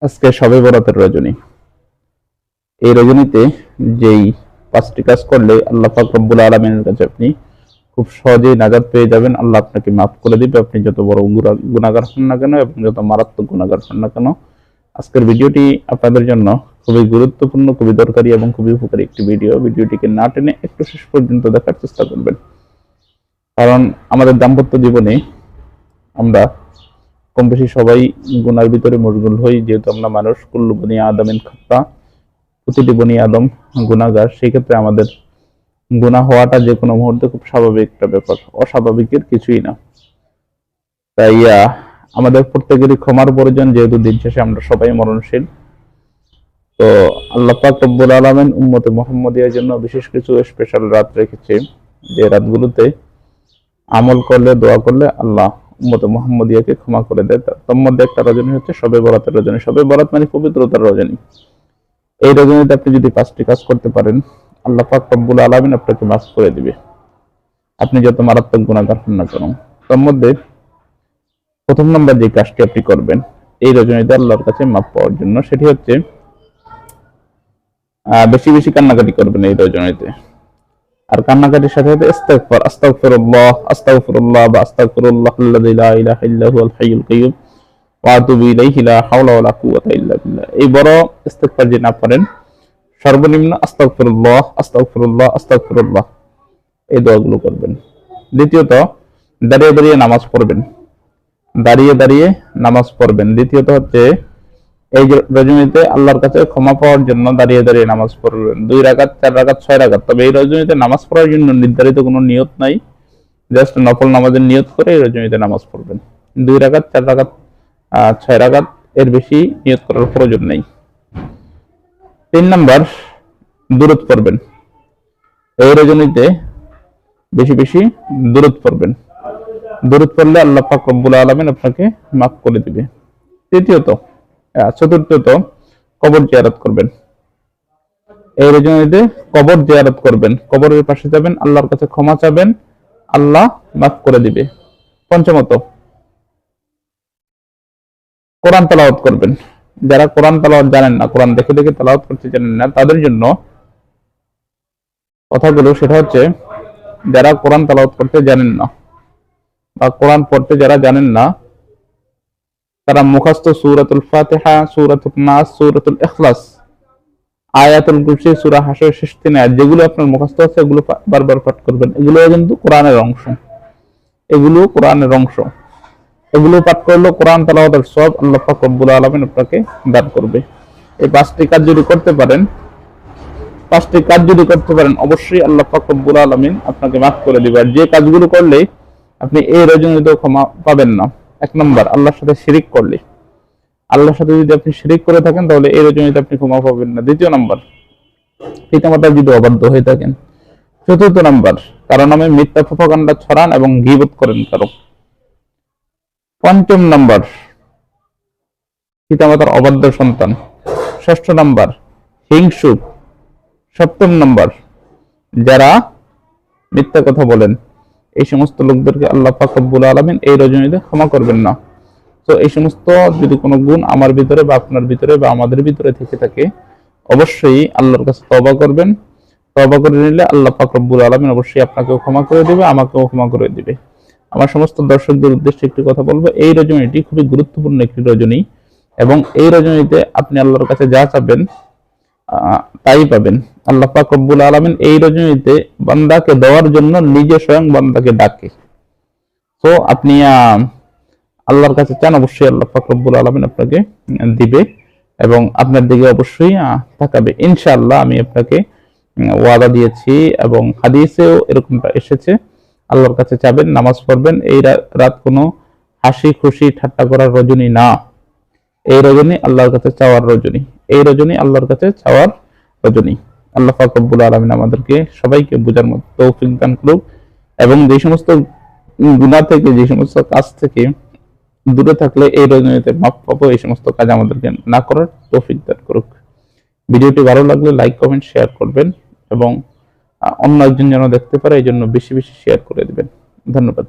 আজকে সবে বরাতের রজনী। এই রজনীতে যেই পাঁচটি কাজ করলে আল্লাহ পাক রব্বুল আলমিনের কাছে আপনি খুব সহজেই নাগাদ পেয়ে যাবেন। আল্লাহ আপনাকে মাফ করে দিবে। আপনি যত বড় গুরা- গুনাহগার হন না কেন এবং যত মারাত্মক গুনাহগার হন না কেন, আজকের ভিডিওটি আপনাদের জন্য খুবই গুরুত্বপূর্ণ, খুবই দরকারি এবং খুবই উপকারী একটি ভিডিও। ভিডিওটিকে না টেনে একটু শেষ পর্যন্ত দেখার চেষ্টা করবেন। কারণ আমাদের দাম্পত্য জীবনে আমরা কম বেশি সবাই গুনার ভিতরে মশগুল হই, যেহেতু আমরা মানুষ। কুল্লু বনি আদমিন খাত্তা, প্রতিটি বনি আদম গুনাগার সেই ক্ষেত্রে আমাদের গুনাহ হওয়াটা যে কোনো মুহূর্তে খুব স্বাভাবিক একটা ব্যাপার। অস্বাভাবিকের কিছুই না। তাই আমাদের প্রত্যেকেরই ক্ষমার প্রয়োজন, যেহেতু দিন শেষে আমরা সবাই মরণশীল। তো আল্লাহ পাক রব্বুল আলমেন উম্মতে মোহাম্মদিয়ার জন্য বিশেষ কিছু স্পেশাল রাত রেখেছে। যে রাতগুলোতে আমল করলে, দোয়া করলে আল্লাহ উম্মতে মোহাম্মদিয়াকে ক্ষমা করে দেয়। তার মধ্যে একটা রজনী হচ্ছে সবে বরাতের রজনী। সবে বরাত মানে পবিত্রতার রজনী। এই রজনীতে আপনি যদি পাঁচটি কাজ করতে পারেন, আল্লাহ পাক রব্বুল আলমিন আপনাকে মাফ করে দিবে। আপনি যত মারাত্মক গুণাগার হন না কেন। তার মধ্যে প্রথম নম্বর যে কাজটি আপনি করবেন, এই রজনীতে আল্লাহর কাছে মাপ পাওয়ার জন্য, সেটি হচ্ছে বেশি বেশি কান্নাকাটি করবেন এই রজনীতে। আর কান্নাকাটির সাথে সাথে ইস্তেগফার, আস্তাগফিরুল্লাহ আস্তাগফিরুল্লাহ বা আস্তাগফিরুল্লাহ আল্লাযী লা ইলাহা ইল্লা হুয়াল হাইয়ুল কাইয়্যুম ওয়া আতুবু ইলাইহি লা হাওলা ওয়ালা কুওয়াতা ইল্লা বিল্লাহ। এই বড় ইস্তেগফার যে না পারেন সর্বনিম্ন আস্তাগফিরুল্লাহ আস্তাগফিরুল্লাহ আস্তাগফিরুল্লাহ, এই দোয়াগুলো করবেন। দ্বিতীয়ত, দাঁড়িয়ে দাঁড়িয়ে নামাজ পড়বেন। দাঁড়িয়ে দাঁড়িয়ে নামাজ পড়বেন। দ্বিতীয়ত হচ্ছে এই রজনীতে আল্লাহর কাছে ক্ষমা পাওয়ার জন্য দাঁড়িয়ে দাঁড়িয়ে নামাজ পড়বেন। দুই রাকাত, চার রাকাত, ছয় রাকাত। তবে এই রজনীতে নামাজ পড়ার জন্য নির্ধারিত কোনো নিয়ত নাই। জাস্ট নফল নামাজের নিয়ত করে এই রজনীতে নামাজ পড়বেন। দুই রাকাত, চার রাকাত ছয় রাকাত এর বেশি নিয়ত করার প্রয়োজন নেই। তিন নাম্বার, দূরত পড়বেন। এই রজনীতে বেশি বেশি দূরত পড়বেন। দূরত পড়লে আল্লাহ পাক রব্বুল আলমিন আপনাকে মাফ করে দিবে। তৃতীয়ত চতুর্থত কবর জিয়ারত করবেন। এই রজনীতে কবর জিয়ারত করবেন। কবরের পাশে যাবেন, আল্লাহর কাছে ক্ষমা চাবেন, আল্লাহ মাফ করে দিবে। পঞ্চমত, কোরআন তালাওয়াত করবেন। যারা কোরআন তালাওয়াত জানেন না, কোরআন দেখে দেখে তালাওয়াত করতে জানেন না, তাদের জন্য কথাগুলো সেটা হচ্ছে, যারা কোরআন তালাওয়াত করতে জানেন না বা কোরআন পড়তে যারা জানেন না তারা মুখস্থ সূরাতুল ফাতিহা সূরাতুল নাস, সূরাতুল ইখলাস। আয়াতুল কুরসি, সূরা হাসর শেষ আয়াত যেগুলো আপনার মুখস্থ আছে, এগুলো বারবার পাঠ করবেন। এগুলো কিন্তু কোরআনের অংশ। এগুলো কোরআনের অংশ। এগুলো পাঠ করলে কোরআন তালাওয়াতের সব আল্লাহ পাক রব্বুল আলামিন আপনাকে দান করবে। এই পাঁচটি কাজ যদি করতে পারেন, পাঁচটি কাজ যদি করতে পারেন, অবশ্যই আল্লাহ পাক রব্বুল আলামিন আপনাকে মাফ করে দিবে। আর যে কাজগুলো করলে আপনি এই রজনীতেও ক্ষমা পাবেন না। এক নম্বর, আল্লাহর সাথে শিরিক করলে। আল্লাহর সাথে যদি আপনি শিরিক করে থাকেন, তাহলে এই রজনীতে আপনি ক্ষমা পাবেন না। দ্বিতীয় নম্বর পিতামাতা যদি অবাধ্য হয়ে থাকেন। চতুর্থ নম্বর কারণ নামে মিথ্যা প্রপাগান্ডা ছড়ান এবং গিবত করেন কারও। পঞ্চম নম্বর, পিতামাতার অবাধ্য সন্তান। ষষ্ঠ নম্বর, হিংসুক। সপ্তম নম্বর, যারা মিথ্যা কথা বলেন। এই সমস্ত লোকদেরকে আল্লাহ পাক রব্বুল আলামিন এই রজনীতে ক্ষমা করবেন না। তো এই সমস্ত যদি কোনো গুণ আমার ভিতরে বা আপনার ভিতরে বা আমাদের ভিতরে থেকে থাকে, অবশ্যই আল্লাহর কাছে তবা করবেন। তবা করে নিলে আল্লাহ পাক রব্বুল আলামিন অবশ্যই আপনাকেও ক্ষমা করে দিবে, আমাকেও ক্ষমা করে দিবে। আমার সমস্ত দর্শকদের উদ্দেশ্যে একটি কথা বলব, এই রজনীটি খুবই গুরুত্বপূর্ণ একটি রজনী এবং এই রজনীতে আপনি আল্লাহর কাছে যা চাবেন তাই পাবেন। আল্লাহ পাক রব্বুল আলামিন এই রজনীতে বান্দাকে দেওয়ার জন্য নিজে স্বয়ং বান্দাকে ডাকে। তো আপনি আল্লাহর কাছে চান, অবশ্যই আল্লাহ পাক রব্বুল আলামিন আপনাকে দিবে এবং আপনার দিকে অবশ্যই তাকাবে। ইনশাআল্লাহ আমি আপনাকে ওয়াদা দিয়েছি এবং হাদিসেও এরকমটা এসেছে। আল্লাহর কাছে চাবেন, নামাজ পড়বেন, এই রাত কোনো হাসি খুশি ঠাট্টা করার রজনী না। এই রজনী আল্লাহর কাছে চাওয়ার রজনী, এই রজনী আল্লাহর কাছে চাওয়ার রজনী। আল্লাহ পাক রব্বুল আলামিন আমাদেরকে সবাইকে বোঝার মতো তৌফিক দান করুক এবং যে সমস্ত গুনাহ থেকে, যে সমস্ত কাজ থেকে দূরে থাকলে এই রজনীতে মাপ পাবো, এই সমস্ত কাজ আমাদেরকে না করার তৌফিক দান করুক। ভিডিওটি ভালো লাগলে লাইক, কমেন্ট, শেয়ার করবেন এবং অন্য একজন যেন দেখতে পারে, এই জন্য বেশি বেশি শেয়ার করে দেবেন। ধন্যবাদ।